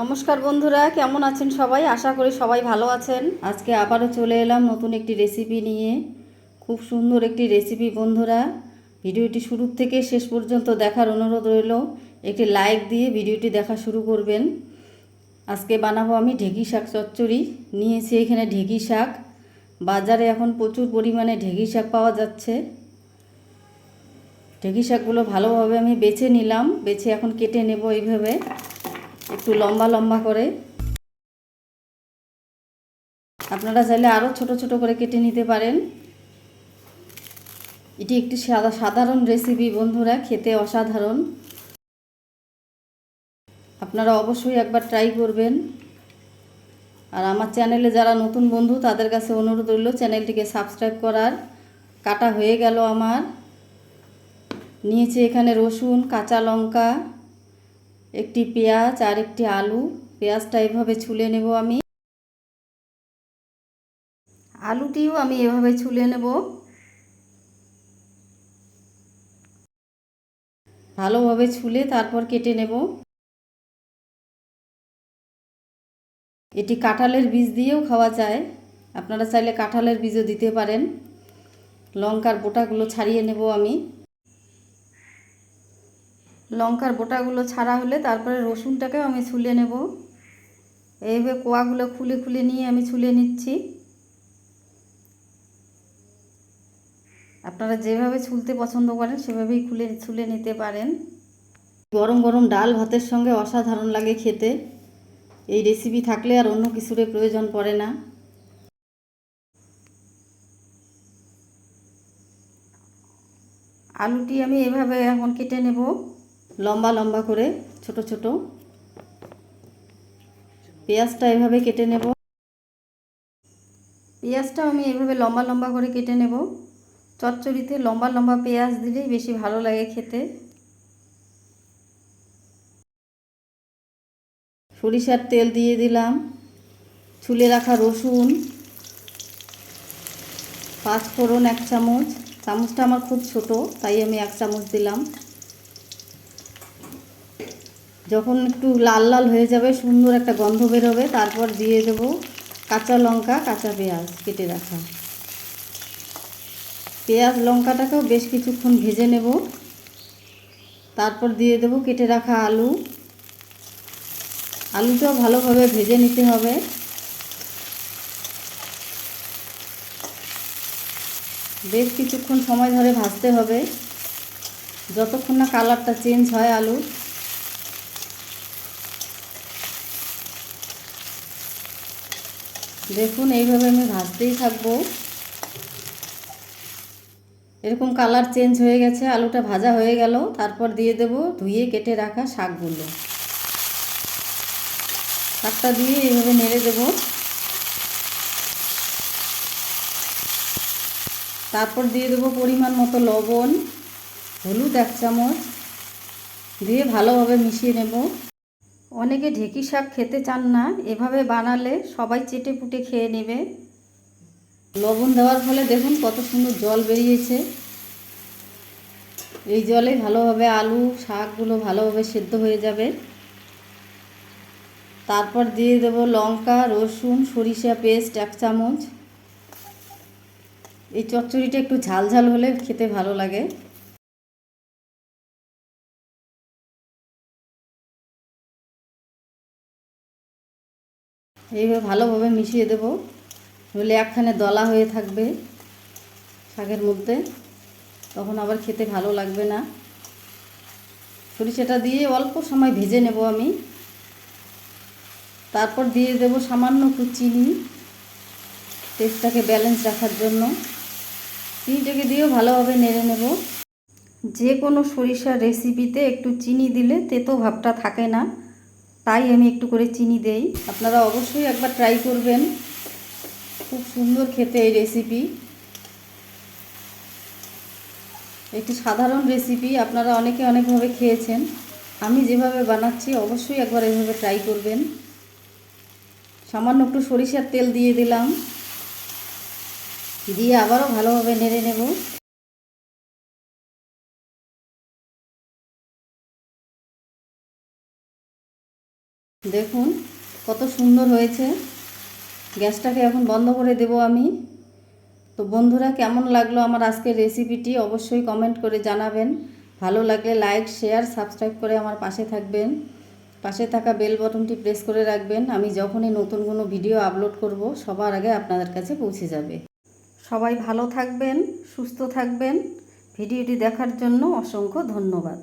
নমস্কার বন্ধুরা, কেমন আছেন সবাই? আশা করি সবাই ভালো আছেন। আজকে আবারও চলে এলাম নতুন একটি রেসিপি নিয়ে। খুব সুন্দর একটি রেসিপি বন্ধুরা। ভিডিওটি শুরু থেকে শেষ পর্যন্ত দেখার অনুরোধ রইল। একটি লাইক দিয়ে ভিডিওটি দেখা শুরু করবেন। আজকে বানাবো আমি ঢেঁকি শাক চচ্চড়ি। নিয়েছি এখানে ঢেঁকি শাক। বাজারে এখন প্রচুর পরিমাণে ঢেঁকি শাক পাওয়া যাচ্ছে। ঢেঁকি শাকগুলো ভালোভাবে আমি বেছে নিলাম। বেছে এখন কেটে নেব এইভাবে। একটু লম্বা লম্বা করে। আপনারা চাইলে আরও ছোট ছোট করে কেটে নিতে পারেন। এটি একটি সাদা, সাধারণ রেসিপি বন্ধুরা, খেতে অসাধারণ। আপনারা অবশ্যই একবার ট্রাই করবেন। আর আমার চ্যানেলে যারা নতুন বন্ধু, তাদের কাছে অনুরোধ রইল চ্যানেলটিকে সাবস্ক্রাইব করার। কাটা হয়ে গেল আমার। নিয়েছি এখানে রসুন, কাঁচা লঙ্কা। একটি পেঁয়াজ আর একটি আলু। পেঁয়াজটা এভাবে ছুলে নেব আমি। আলুটিও আমি এভাবে ছুলে নেব। ভালোভাবে ছুলে তারপর কেটে নেব। এটি কাঁঠালের বীজ দিয়েও খাওয়া যায়। আপনারা চাইলে কাঁঠালের বীজও দিতে পারেন। লঙ্কার বোটাগুলো ছাড়িয়ে নেব আমি। লঙ্কার বোটাগুলো ছাড়া হলে তারপরে রসুনটাকেও আমি ছুলে নেব। এইভাবে কোয়াগুলো খুলে খুলে নিয়ে আমি ছুলে নিচ্ছি। আপনারা যেভাবে ছুলতে পছন্দ করেন সেভাবেই খুলে, ছুলে নিতে পারেন। গরম গরম ডাল ভাতের সঙ্গে অসাধারণ লাগে খেতে। এই রেসিপি থাকলে আর অন্য কিছুর প্রয়োজন পড়ে না। আলুটি আমি এভাবে এখন কেটে নেব। লম্বা লম্বা করে, ছোট ছোট। পেঁয়াজটা এভাবে কেটে নেব। পেঁয়াজটা আমি এভাবে লম্বা লম্বা করে কেটে নেব। চচ্চড়িতে লম্বা লম্বা পেঁয়াজ দিলেই বেশি ভালো লাগে খেতে। সরিষার তেল দিয়ে দিলাম। ছুলে রাখা রসুন। পাঁচ ফোড়ন, এক চামচ। চামচটা আমার খুব ছোট, তাই আমি এক চামচ দিলাম। যখন একটু লাল লাল হয়ে যাবে, সুন্দর একটা গন্ধ বেরোবে, তারপর দিয়ে দেব কাঁচা লঙ্কা, কাঁচা পেঁয়াজ কেটে রাখা। পেঁয়াজ লঙ্কাটাকেও বেশ কিছুক্ষণ ভেজে নেব। তারপর দিয়ে দেব কেটে রাখা আলু। আলুটাও ভালোভাবে ভেজে নিতে হবে। বেশ কিছুক্ষণ সময় ধরে ভাজতে হবে। যতক্ষণ না কালারটা চেঞ্জ হয় আলুর দেখুন, এইভাবে আমি ভাজতেই থাকব। এরকম কালার চেঞ্জ হয়ে গেছে, আলুটা ভাজা হয়ে গেল। তারপর দিয়ে দেব ধুয়ে কেটে রাখা শাকগুলো। শাকটা দিয়ে এইভাবে নেড়ে দেব। তারপর দিয়ে দেবো পরিমাণ মতো লবণ, হলুদ এক চামচ। দিয়ে ভালোভাবে মিশিয়ে নেব। অনেকে ঢেঁকি শাক খেতে চান না, এভাবে বানালে সবাই চেটে পুটে খেয়ে নেবে। লবণ দেওয়ার ফলে দেখুন কত সুন্দর জল বেরিয়েছে। এই জলে ভালোভাবে আলু, শাকগুলো ভালোভাবে সেদ্ধ হয়ে যাবে। তারপর দিয়ে দেব লঙ্কা, রসুন, সরিষা পেস্ট এক চামচ। এই চচ্চড়িটা একটু ঝাল ঝাল হলে খেতে ভালো লাগে। এইভাবে ভালোভাবে মিশিয়ে দেব। নইলে একখানে দলা হয়ে থাকবে শাকের মধ্যে। তখন আবার খেতে ভালো লাগবে না। সরিষাটা দিয়ে অল্প সময় ভেজে নেব আমি। তারপর দিয়ে দেব সামান্য একটু চিনি টেস্টটাকে ব্যালেন্স রাখার জন্য। চিনিটাকে দিয়েও ভালোভাবে নেড়ে নেব। যে কোনো সরিষার রেসিপিতে একটু চিনি দিলে তেতো ভাবটা থাকে না। তাই আমি একটু করে চিনি দেই। আপনারা অবশ্যই একবার ট্রাই করবেন। খুব সুন্দর খেতে এই রেসিপি একটি সাধারণ রেসিপি আপনারা অনেকে অনেকভাবে খেয়েছেন। আমি যেভাবে বানাচ্ছি, অবশ্যই একবার এইভাবে ট্রাই করবেন। সামান্য একটু সরিষার তেল দিয়ে দিলাম। দিয়ে আবারও ভালোভাবে নেড়ে নেব। দেখুন, কত সুন্দর হয়েছে। গ্যাসটাকে এখন বন্ধ করে দেব আমি। তো বন্ধুরা, কেমন লাগল আমার আজকের রেসিপিটি? অবশ্যই কমেন্ট করে জানাবেন। ভালো লাগলে লাইক, শেয়ার, সাবস্ক্রাইব করে আমার পাশে থাকবেন। পাশে থাকা বেল বটনটি প্রেস করে রাখবেন। আমি যখনই নতুন কোনো ভিডিও আপলোড করব, সবার আগে আপনাদের কাছে পৌঁছে যাবে। সবাই ভালো থাকবেন, সুস্থ থাকবেন। ভিডিওটি দেখার জন্য অসংখ্য ধন্যবাদ।